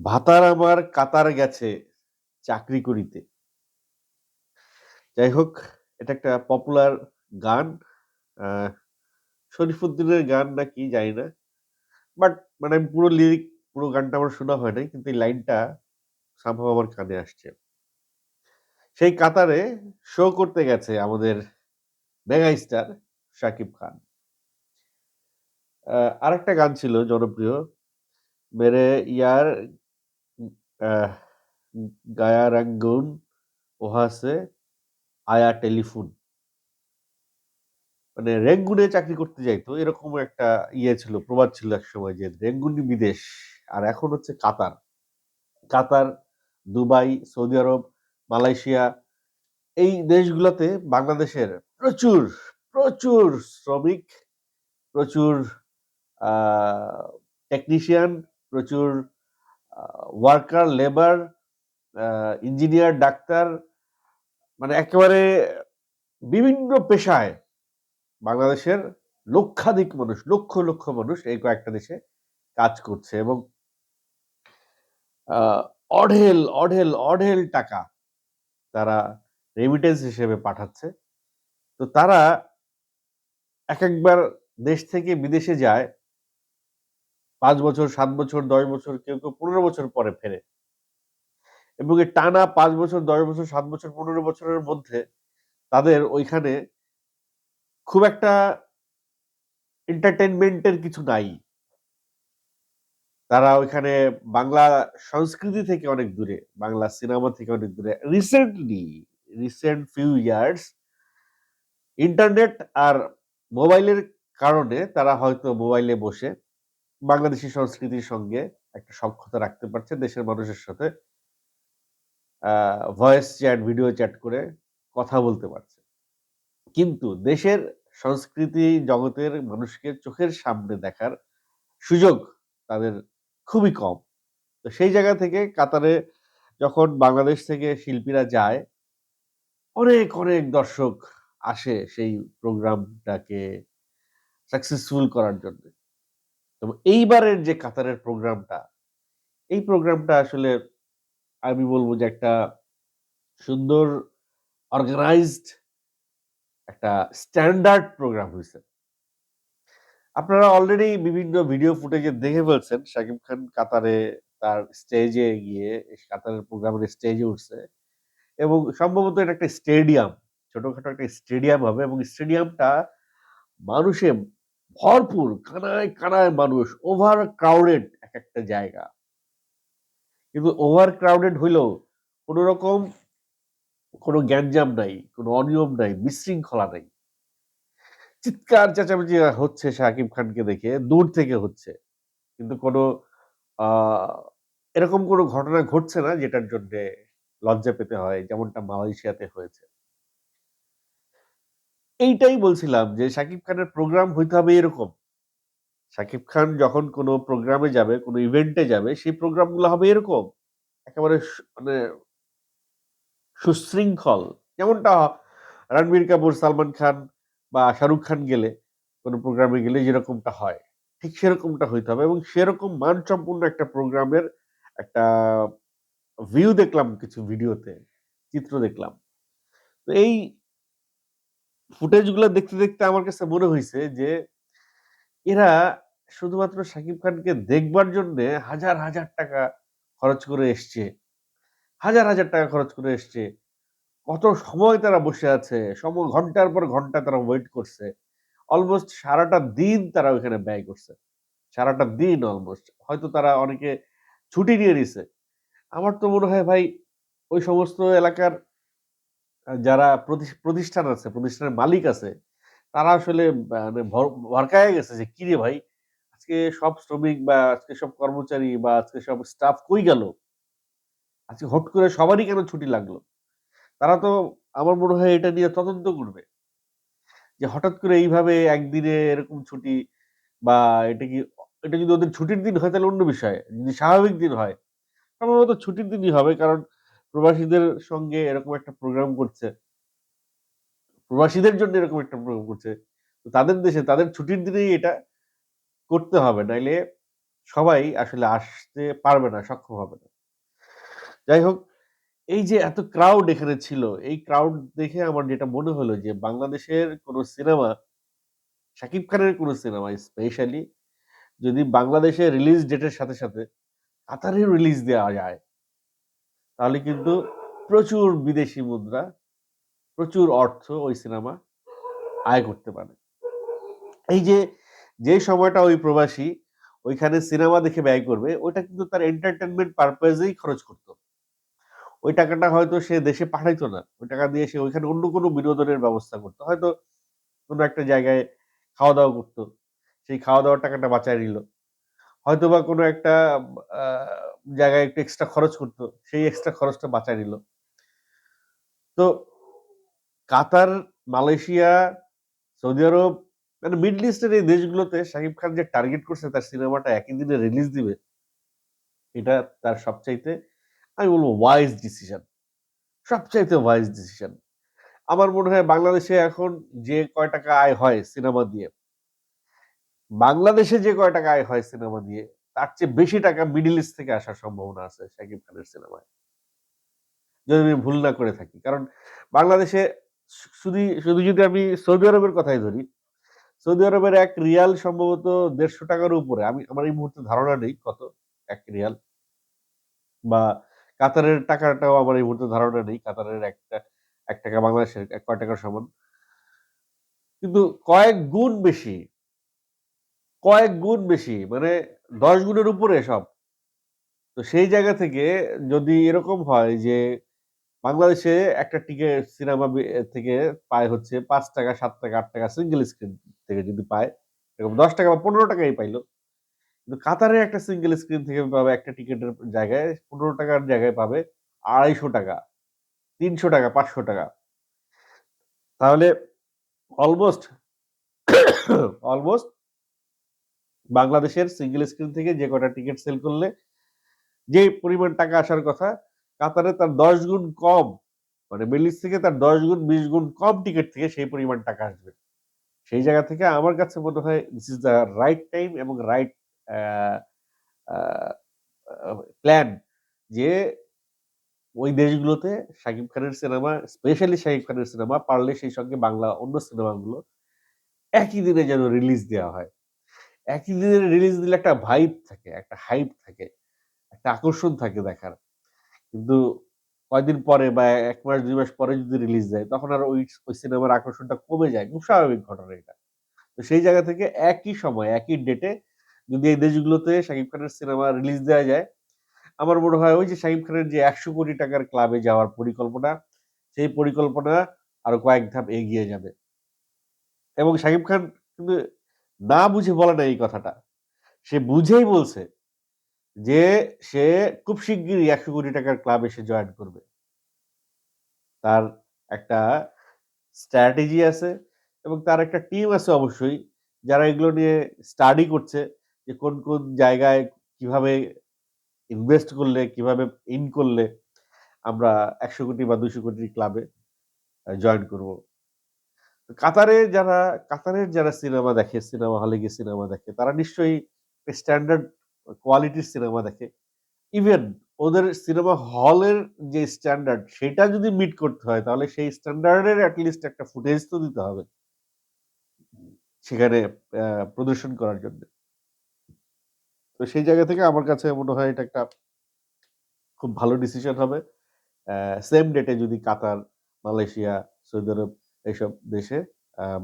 ভাতার আমার কাতার গেছে চাকরি করিতে। যাই হোক, এটা একটা পপুলার গান। শরীফুদ্দীনের গান নাকি জানি না। বাট মানে আমি পুরো লিরিক পুরো গানটা আমার শোনা হয় নাই। কিন্তু এই লাইনটা somehow আমার কানে আসছে। সেই কাতারে শো করতে গেছে আমাদের মেগা স্টার শাকিব খান। আ আরেকটা গান ছিল জনপ্রিয়। মেরে ইয়ার আ গায়া রঙ্গুন ওহা সে আয়া টেলিফোন। মানে রেঙ্গুনে চাকরি করতে যাইতো এরকম একটা ইয়ে ছিল, প্রবাদ ছিল এক সময় যে রেঙ্গুনই বিদেশ। আর এখন হচ্ছে Qatar. Qatar, Dubai, Saudi Arabia, Malaysia এই দেশগুলোতে বাংলাদেশের প্রচুর, প্রচুর শ্রমিক, প্রচুর টেকনিশিয়ান, প্রচুর ওয়ার্কার, লেবার, ইঞ্জিনিয়ার, ডাক্তার মানে একেবারে বিভিন্ন পেশায় বাংলাদেশের লক্ষাধিক মানুষ, লক্ষ, লক্ষ মানুষ এই কয়েকটা দেশে কাজ করছে এবং অঢেল, অঢেল, অঢেল টাকা তারা রেমিটেন্স হিসেবে পাঠাচ্ছে। তো তারা এক একবার দেশ থেকে বিদেশে যায় ৫ বছর, সাত বছর, ১০ বছর, কেউ, কেউ ১৫ বছর পরে ফেরে। এবং এই টানা পাঁচ বছর, ১০ বছর, সাত বছর, ১৫ বছরের মধ্যে তাদের ওইখানে খুব একটা এন্টারটেনমেন্টের কিছু নাই। তারা ওইখানে বাংলা সংস্কৃতি থেকে অনেক দূরে, বাংলা সিনেমা থেকে অনেক দূরে। Recently, recent few years internet আর মোবাইলের কারণে তারা হয়তো মোবাইলে বসে বাংলাদেশী সংস্কৃতির সঙ্গে একটা সক্ষতা রাখতে পারছে দেশের মানুষের সাথে। ভয়েস চ্যাট, ভিডিও চ্যাট করে কথা বলতে পারছে। কিন্তু দেশের সংস্কৃতি জগতের মানুষকে চোখের সামনে দেখার সুযোগ তাদের খুবই কম। তো সেই জায়গা থেকে কাতারে যখন বাংলাদেশ থেকে শিল্পীরা যায়, অনেক, অনেক দর্শক আসে সেই প্রোগ্রামটাকে সাকসেসফুল করার জন্যে। এবং এইবারের যে কাতারের প্রোগ্রামটা, এই প্রোগ্রামটা আসলে আমি বলব যে একটা সুন্দর অর্গানাইজড একটা স্ট্যান্ডার্ড প্রোগ্রাম হয়েছে আপনারা অলরেডি বিভিন্ন ভিডিও ফুটেজে দেখে ফেলছেন শাকিব খান কাতারে তার স্টেজে গিয়ে কাতারের প্রোগ্রামের স্টেজে উঠছে। এবং সম্ভবত এটা একটা স্টেডিয়াম। ছোটখাটো একটা স্টেডিয়াম হবে এবং স্টেডিয়ামটা মানুষে ভরপুর। কানায়, কানায় মানুষ। ওভার ক্রাউডেড একেকটা জায়গা। কিন্তু ওভার ক্রাউডেড হইলেও কোন রকম কোন গ্যাঞ্জাম নাই, কোন অনিয়ম নাই, বিশৃঙ্খলা নাই। চিৎকার চেঁচামেচি হচ্ছে শাকিব খানকে দেখে, দূর থেকে হচ্ছে। কিন্তু কোন এরকম কোন ঘটনা ঘটছে না যেটার জন্যে লজ্জা পেতে হয় যেমনটা মালয়েশিয়াতে হয়েছে। এইটাই বলছিলাম যে শাকিব খানের প্রোগ্রাম হইতে হবে এরকম। শাকিব খান যখন কোন প্রোগ্রামে যাবে, কোন ইভেন্টে যাবে সেই প্রোগ্রামগুলো হবে এরকম। একেবারে মানে সুশৃঙ্খল। যেমনটা রণবীর কাপুর, সালমান খান বা শাহরুখ খান গেলে কোন প্রোগ্রামে গেলে যেরকমটা হয়, ঠিক সেরকমটা হইতে হবে এবং সেরকম মানসম্পন্ন একটা প্রোগ্রামের একটা ভিউ দেখলাম কিছু ভিডিওতে, চিত্র দেখলাম। তো এই ফুটেজগুলা দেখতে, দেখতে আমার কাছে মনে হয়েছে যে এরা শুধুমাত্র শাকিব খানকে দেখবার জন্যে হাজার, হাজার টাকা খরচ করে এসছে। হাজার, হাজার টাকা খরচ করে এসছে। কত সময় তারা বসে আছে। সম ঘণ্টার পর ঘণ্টা তারা ওয়েট করছে। অলমোস্ট সারাটা দিন তারা ওইখানে ব্যয় করছে। সারাটা দিন অলমোস্ট। হয়তো তারা অনেকে ছুটি নিয়ে নিছে। আমার তো মনে হয় ভাই ওই সমস্ত এলাকার যারা প্রতি প্রতিষ্ঠান আছে, প্রতিষ্ঠানের মালিক আছে, তারা আসলে মানে ভর ভরকাইয়া গেছে যে কিরে ভাই আজকে সব শ্রমিক বা আজকে সব কর্মচারী বা আজকে সব স্টাফ কই গেল? আজকে হট করে সবারই কেন ছুটি লাগল? তারা তো আমার মনে হয় এটা নিয়ে তদন্ত করবে। যে হঠাৎ করে এইভাবে একদিনে এরকম ছুটি বা এটা কি এটা যদি ওদের ছুটির দিন হয় তাহলে অন্য বিষয়। যদি স্বাভাবিক দিন হয়, সম্ভবত ছুটির দিনই হবে কারণ প্রবাসীদের সঙ্গে এরকম একটা প্রোগ্রাম করছে। প্রবাসীদের জন্য এরকম একটা প্রোগ্রাম করছে। তাদের দেশে তাদের ছুটির দিনেই এটা করতে হবে। নাইলে সবাই আসলে আসতে পারবে না, সক্ষম হবে না। যাই হোক, এই যে এত ক্রাউড এখানে ছিল, এই ক্রাউড দেখে আমার যেটা মনে হলো যে বাংলাদেশের কোন সিনেমা, শাকিব খানের কোন সিনেমা স্পেশালি যদি বাংলাদেশে রিলিজ ডেটের সাথে, সাথে কাতারে রিলিজ দেওয়া যায় তাহলে কিন্তু প্রচুর বিদেশি মুদ্রা, প্রচুর অর্থ ওই সিনেমা আয় করতে পারে। এই যে, যে সময়টা ওই প্রবাসী ওইখানে সিনেমা দেখে ব্যয় করবে, ওইটা কিন্তু তার এন্টারটেনমেন্ট পারপাস এই খরচ করত। ওই টাকাটা হয়তো সে দেশে পাঠাইতো না। ওই টাকা দিয়ে সে ওইখানে অন্য কোনো বিনোদনের ব্যবস্থা করতো হয়তো কোনো একটা জায়গায় খাওয়া-দাওয়া করতো সেই খাওয়া-দাওয়ার টাকাটা বাঁচায় নিল। হয়তোবা কোনো একটা জায়গায় একটু এক্সট্রা খরচ করতো সেই এক্সট্রা খরচটা বাঁচায় নিল। তো কাতার, মালয়েশিয়া, সৌদি আরব মানে মিডল ইস্টের এই দেশগুলোতে শাকিব খান যে টার্গেট করছে তার সিনেমাটা একই দিনে রিলিজ দিবে এটা তার সবচাইতে আমি বলব ওয়াইজ ডিসিশন। সবচাইতে ওয়াইজ ডিসিশন। আমার মনে হয় বাংলাদেশে এখন যে কয় টাকা আয় হয় সিনেমা দিয়ে বাংলাদেশে যে কয় টাকা আয় হয় সিনেমা দিয়ে, তার চেয়ে বেশি টাকা মিডল ইস্ট থেকে আসার সম্ভাবনা আছে শাকিব খানের সিনেমায়। যদি আমি ভুল না করে থাকি। কারণ বাংলাদেশে শুধু শুধু যদি আমি সৌদি আরবের কথাই ধরি, সৌদি আরবের এক রিয়াল সম্ভবত দেড়শো টাকার উপরে। আমি আমার এই মুহূর্তে ধারণা নেই কত এক রিয়াল। বা কাতারের টাকাটাও আমার এই মুহূর্তে ধারণা নেই। কাতারের একটা এক টাকা বাংলাদেশের কয় টাকার সমান। কিন্তু কয়েক গুণ বেশি। কয়েক গুণ বেশি। মানে ১০ গুণের উপরে সব। তো সেই জায়গা থেকে যদি এরকম হয় যে বাংলাদেশে একটা টিকিট সিনেমা থেকে পায় হচ্ছে ৳৫, ৳৭, ৳৮ সিঙ্গেল স্ক্রিন থেকে যদি পায়, এরকম ৳১০ বা পনেরো টাকাই পাইলো কিন্তু কাতারে একটা সিঙ্গেল স্ক্রিন থেকে পাবে একটা টিকিটের জায়গায় পনেরো টাকার জায়গায় পাবে ৳২৫০, ৳৩০০, ৳৫০০ তাহলে অলমোস্ট অলমোস্ট বাংলাদেশের সিঙ্গেল স্ক্রিন থেকে যে কটা টিকিট সেল করলে যে পরিমাণ টাকা আসার কথা, কাতারে তার ১০ গুণ কম। মানে মিডল থেকে তার ১০ গুণ ২০ গুণ কম টিকিট থেকে সেই পরিমাণ টাকা আসবে। সেই জায়গা থেকে আমার কাছে মনে হয় this is the right time এবং রাইট প্ল্যান যে ওই দেশগুলোতে শাকিব খানের সিনেমা, স্পেশালি শাকিব খানের সিনেমা পারলে সেই সঙ্গে বাংলা অন্য সিনেমাগুলো একই দিনে যেন রিলিজ দেওয়া হয়। একই দিনে রিলিজ দিলে একটা ভাইব থাকে, একটা হাইপ থাকে, একটা আকর্ষণ থাকে দেখার। কিন্তু কয়দিন পরে বা এক মাস দুই মাস পরে যদি রিলিজ দেয় তখন আর ওই ওই সিনেমার আকর্ষণটা কমে যায়। খুব স্বাভাবিক ঘটনা এটা। তো সেই জায়গা থেকে একই সময় একই ডেটে যদি এই দেশগুলোতে শাকিব খানের সিনেমা রিলিজ দেওয়া যায়, আমার মনে হয় ওই যে শাকিব খানের যে একশো কোটি টাকার ক্লাবে যাওয়ার পরিকল্পনা, সেই পরিকল্পনা আরও কয়েক ধাপ এগিয়ে যাবে। এবং শাকিব খান কিন্তু না বুঝে বলে না এই কথাটা। সে বুঝেই বলছে যে সে খুব শিগগিরই একশো কোটি টাকার ক্লাবে সে জয়েন করবে। তার একটা স্ট্র্যাটেজি আছে এবং তার একটা টিম আছে অবশ্যই যারা এগুলো নিয়ে স্টাডি করছে যে কোন, কোন জায়গায় কীভাবে ইনভেস্ট করলে, কীভাবে ইন করলে আমরা একশো কোটি বা দুশো কোটির ক্লাবে জয়েন করব। কাতারে যারা কাতারের যারা সিনেমা দেখে, সিনেমা হলে গিয়ে সিনেমা দেখে তারা নিশ্চয়ই স্ট্যান্ডার্ড কোয়ালিটির সিনেমা দেখে। ইভেন ওদের সিনেমা হলের যে স্ট্যান্ডার্ড সেটা যদি মিট করতে হয় তাহলে সেই স্ট্যান্ডার্ডের এট লিস্ট একটা ফুটেজ তো দিতে হবে। সেখানে প্রদর্শন করার জন্য। তো সেই জায়গা থেকে আমার কাছে মনে হয় এটা একটা খুব ভালো ডিসিশন হবে। সেম ডেটে যদি কাতার, মালয়েশিয়া, সৌদি আরব এইসব দেশে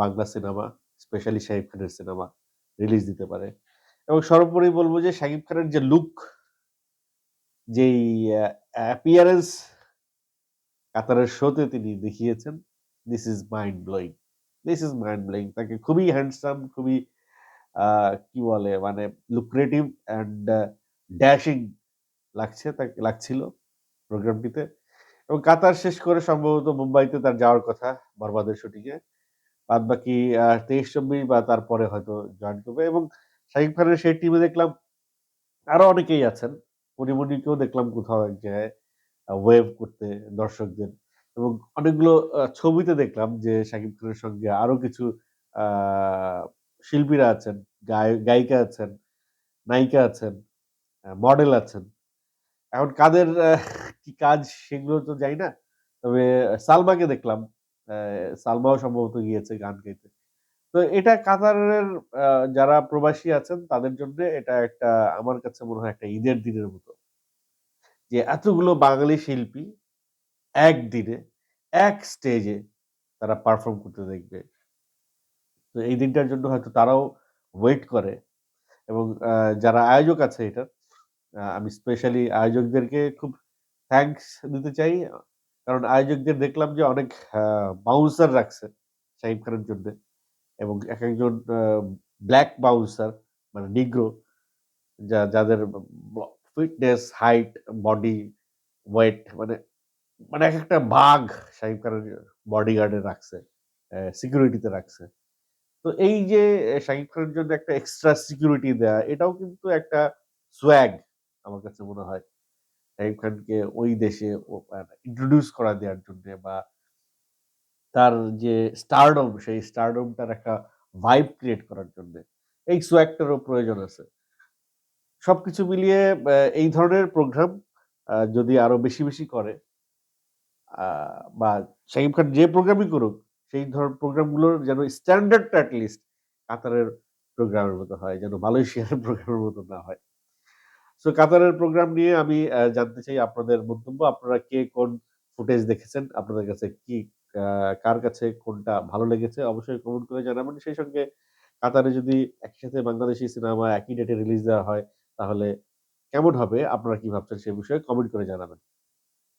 বাংলা সিনেমা, স্পেশালি শাকিব খানের সিনেমা রিলিজ দিতে পারে। এবং সর্বোপরি বলব যে শাকিব খানের যে লুক যেই অ্যাপিয়ারেন্স কাতারের শোতে তিনি দেখিয়েছেন, this is mind blowing. This is mind blowing. তাকে খুবই হ্যান্ডসাম, খুবই কি বলে মানে লুক্রেটিভ অ্যান্ড ড্যাশিং লাগছে তাকে লাগছিল প্রোগ্রামটিতে। এবং কাতার শেষ করে সম্ভবত মুম্বাইতে তার যাওয়ার কথা বরবাদের শুটিং এ। বাদবাকি আ ২৩-২৪ বা তারপরে হয়তো জয়েন করবে এবং শাকিব খানের সেই টিমে দেখলাম আরও অনেকেই আছেন। পরীমনিকেও দেখলাম কোথাও এক জায়গায় ওয়েভ করতে দর্শকদের এবং অনেকগুলো ছবিতে দেখলাম যে শাকিব খানের সঙ্গে আরও কিছু শিল্পীরা আছেন, গায় গায়িকা আছেন। নায়িকা আছেন, মডেল আছেন। এখন কাদের কি কাজ সেগুলো তো জানি না। তবে সালমাকে দেখলাম। সালমাও সম্ভবত গিয়েছে গান গাইতে। তো এটা কাতারের যারা প্রবাসী আছেন তাদের জন্য এটা একটা আমার কাছে মনে হয় একটা ঈদের দিনের মতো। যে এতগুলো বাঙালি শিল্পী একদিনে, এক স্টেজে তারা পারফর্ম করতে দেখবে। তো এই দিনটার জন্য হয়তো তারাও ওয়েট করে এবং যারা আয়োজক আছে এটার, আ আমি স্পেশালি আয়োজকদেরকে খুব থ্যাংকস দিতে চাই। কারণ আয়োজকদের দেখলাম যে অনেক বাউন্সার রাখছে শাকিব খানের জন্যে এবং এক একজন ব্ল্যাক বাউন্সার মানে নিগ্রো যা যাদের ফিটনেস, হাইট, বডি, ওয়েট মানে মানে এক একটা বাঘ শাকিব খানের বডিগার্ডে রাখছে। সিকিউরিটিতে রাখছে। তো এই যে এ শাকিব খানের জন্য একটা এক্সট্রা সিকিউরিটি দেয়া এটাও কিন্তু একটা সোয়াগ আমার কাছে মনে হয়। শাকিব খানকে ওই দেশে ইন্ট্রোডিউস করা দেওয়ার জন্যে বা তার যে স্টারডম সেই স্টারডমটার একটা ভাইব ক্রিয়েট করার জন্যে। এই সোয়াগটারও প্রয়োজন আছে। সবকিছু মিলিয়ে এই ধরনের প্রোগ্রাম যদি আরও বেশি, বেশি করে বা শাকিব খান যে প্রোগ্রামই করুক, সেই ধরনের প্রোগ্রামগুলোর যেন স্ট্যান্ডার্ডটা এট লিস্ট কাতারের প্রোগ্রামের মতো হয়। যেন মালয়েশিয়ার প্রোগ্রামের মতো না হয়। সো কাতারের প্রোগ্রাম নিয়ে আমি জানতে চাই আপনাদের মন্তব্য। আপনারা কে কোন ফুটেজ দেখেছেন? আপনাদের কাছে কি কার কাছে কোনটা ভালো লেগেছে? অবশ্যই কমেন্ট করে জানাবেন। সেই সঙ্গে কাতারে যদি একসাথে বাংলাদেশী সিনেমা একই ডেটে রিলিজ দেওয়া হয়, তাহলে কেমন হবে? আপনারা কি ভাবছেন সে বিষয়ে কমেন্ট করে জানাবেন।